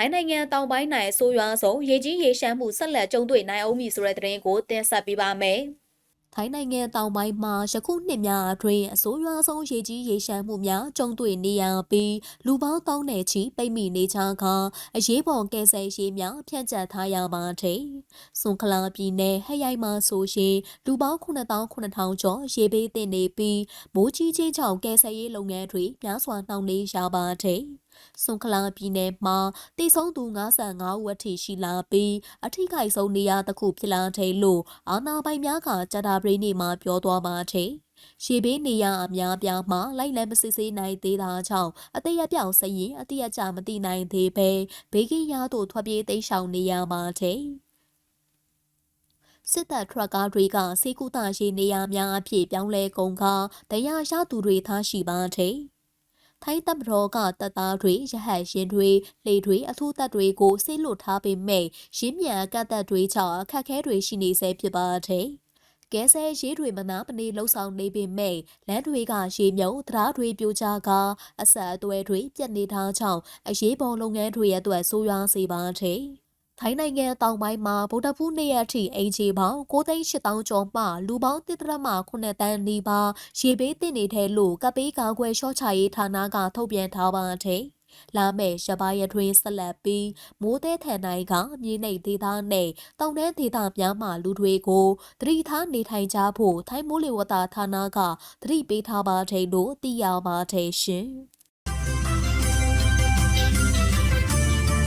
ထိုင်းနိုင်ငံတောင်ပိုင်း၌အဆိုးရွားဆုံးရေကြီးရေရှမ်းမှုဆက်လက်ကြုံတွေ့နိုင်အောင်မည်ဆိုတဲ့သတင်းကိုတင်ဆက်ပေးပါမယ်။ထိုင်းနိုင်ငံတောင်ပိုင်းမှာယခုနှစ်များအတွင်းအဆိုးရွားဆုံးရေကြီးရေရှမ်းမှုများကြုံတွေ့နေရပြီးလူပေါင်းတောင်းနဲ့ချီပိတ်မိနေကြကအရေးပေါ်ကယ်ဆယ်ရေးများဖြန့်ကျက်ထားရပါတယ်။ဆွန်ခလာပြည်နယ်ဟရိုင်မှာဆိုရင်လူပေါင်း9000ကျော်ရေဘေးသင့်နေပြီးမိုးကြီးချင်းကြောင့်ကယ်ဆယ်ရေးလုပ်ငန်းတွေများစွာနှောင့်နှေးရပါတယ်။ ဆွန်ခလာပြည်နယ်မှာတိဆုံးသူ55ဦးအထိရှိလာပြီးအထိခိုက်ဆုံးနေရာတစ်ခုဖြစ်လာတယ်လို့အာဏာပိုင်များကကြာတာပရိနေမှာပြောသွားပါတယ်။ရှေဘေးနေရအများပြားမှာလိုက်လံမစစ်ဆေးနိုင်သေးတာကြောင့်အသေးအပြောင်စရင်အတိအကျမသိနိုင်သေးပဲဘေးကင်းရသို့ထွက်ပြေးတိမ်းရှောင်နေရပါတယ်။စစ်တပ်ထရက်ကားတွေကစေကူတာရှိနေရများအဖြစ်ပြောင်းလဲကုန်ကတရားရသူတွေထားရှိပါတယ်။ ထိုင်းတပ်မတော်ကတပ်သားတွေရဟတ်ရင်တွေလေတွေအထူးတပ်တွေကိုဆေးလွတ်ထားပေမဲ့ရင်းမြန်ကတပ်တွေကြောင့်အခက်ခဲတွေရှိနေဆဲဖြစ်ပါတယ်။ကဲဆဲရေးတွေမနာမနေလှုပ်ဆောင်နေပေမဲ့လမ်းတွေကရေမြုံတရားတွေပြိုကျကအဆက်အသွယ်တွေပြတ်နေတာကြောင့်အရေးပေါ်လုပ်ငန်းတွေရဲ့အတွက်ဆိုးရွားစေပါတယ်။ ထိုင်းနိုင်ငံတောင်ပိုင်းမှာဗုဒ္ဓဖူးနေ့ရက်ထိအင်ဂျီပေါင်း9,800ကျော်မှလူပေါင်း1.9တန်းနီးပါးရေဘေးသင့်နေတဲ့လို့ကပေးကာကွယ်ရှော့ချရေးဌာနကထုတ်ပြန်ထားပါတယ်။လာမယ့်ရပိုင်းရတွင်ဆက်လက်ပြီးမိုးသည်ထန်နိုင်ကမြေနိမ့်ဒေသနဲ့တောင်တန်းဒေသများမှလူတွေကိုသတိထားနေထိုင်ကြဖို့ထိုင်းမိုးလေဝသဌာနကသတိပေးထားပါတယ်လို့သိရပါတယ်ရှင်။